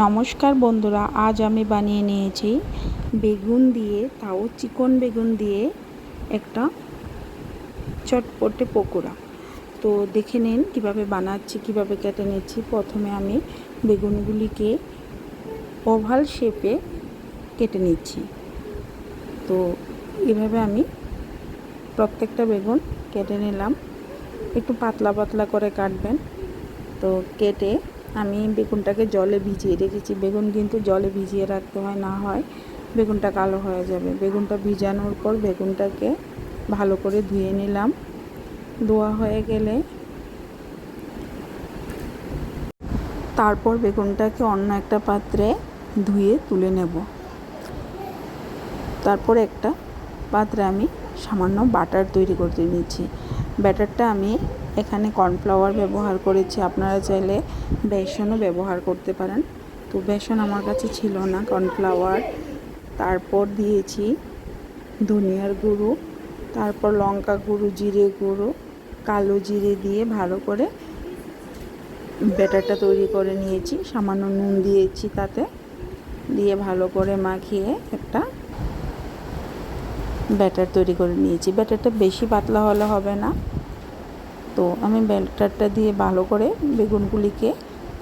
নমস্কার বন্ধুরা, আজ আমি বানিয়ে নিয়েছি বেগুন দিয়ে, তাও চিকন বেগুন দিয়ে, একটা চটপটে পকোড়া। তো দেখে নিন কীভাবে বানাচ্ছি, কীভাবে কেটে নিচ্ছি। প্রথমে আমি বেগুনগুলিকে ওভাল শেপে কেটে নিচ্ছি। তো এভাবে আমি প্রত্যেকটা বেগুন কেটে নিলাম। একটু পাতলা পাতলা করে কাটবেন। তো কেটে আমি বেগুনটাকে জলে ভিজিয়ে রেখেছি। বেগুন কিন্তু জলে ভিজিয়ে রাখতে হয়, না হয় বেগুনটা কালো হয়ে যাবে। বেগুনটা ভিজানোর পর বেগুনটাকে ভালো করে ধুয়ে নিলাম। ধোয়া হয়ে গেলে তারপর বেগুনটাকে অন্য একটা পাত্রে ধুয়ে তুলে নেব। তারপর একটা পাত্রে আমি সামান্য বাটার তৈরি করতে নিচ্ছি। ব্যাটারটা আমি এখানে কর্নফ্লাওয়ার ব্যবহার করেছি। আপনারা চাইলে বেসনও ব্যবহার করতে পারেন। তো বেসন আমার কাছে ছিল না, কর্নফ্লাওয়ার। তারপর দিয়েছি ধনিয়ার গুঁড়ো, তারপর লঙ্কা গুঁড়ো, জিরে গুঁড়ো, কালো জিরে দিয়ে ভালো করে ব্যাটারটা তৈরি করে নিয়েছি। সামান্য নুন দিয়েছি তাতে, দিয়ে ভালো করে মাখিয়ে একটা ব্যাটার তৈরি করে নিয়েছি। ব্যাটারটা বেশি পাতলা হলে হবে না। তো আমি ব্যাটারটা দিয়ে ভালো করে বেগুনগুলিকে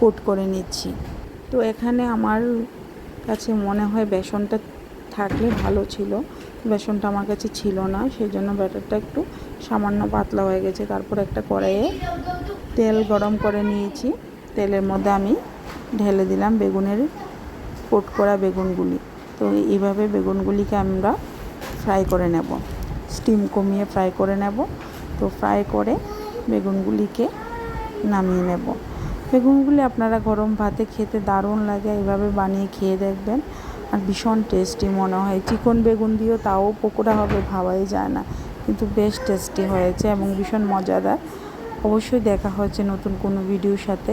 কোট করে নিচ্ছি। তো এখানে আমার কাছে মনে হয় বেসনটা থাকলে ভালো ছিল। বেসনটা আমার কাছে ছিল না সেই জন্য ব্যাটারটা একটু সামান্য পাতলা হয়ে গেছে। তারপর একটা কড়াইয়ে তেল গরম করে নিয়েছি। তেলের মধ্যে আমি ঢেলে দিলাম বেগুনের কোট করা বেগুনগুলি। তো এইভাবে বেগুনগুলিকে আমরা ফ্রাই করে নেব। স্টিম কমিয়ে ফ্রাই করে নেব। তো ফ্রাই করে বেগুনগুলিকে নামিয়ে নেব। বেগুনগুলি আপনারা গরম ভাতে খেতে দারুণ লাগে, এইভাবে বানিয়ে খেয়ে দেখবেন আর ভীষণ টেস্টি মনে হয়। চিকন বেগুন দিয়েও তাও পকোড়া হবে ভাবাই যায় না, কিন্তু বেশ টেস্টি হয়েছে এবং ভীষণ মজাদার। অবশ্যই দেখা হচ্ছে নতুন কোনো ভিডিওর সাথে।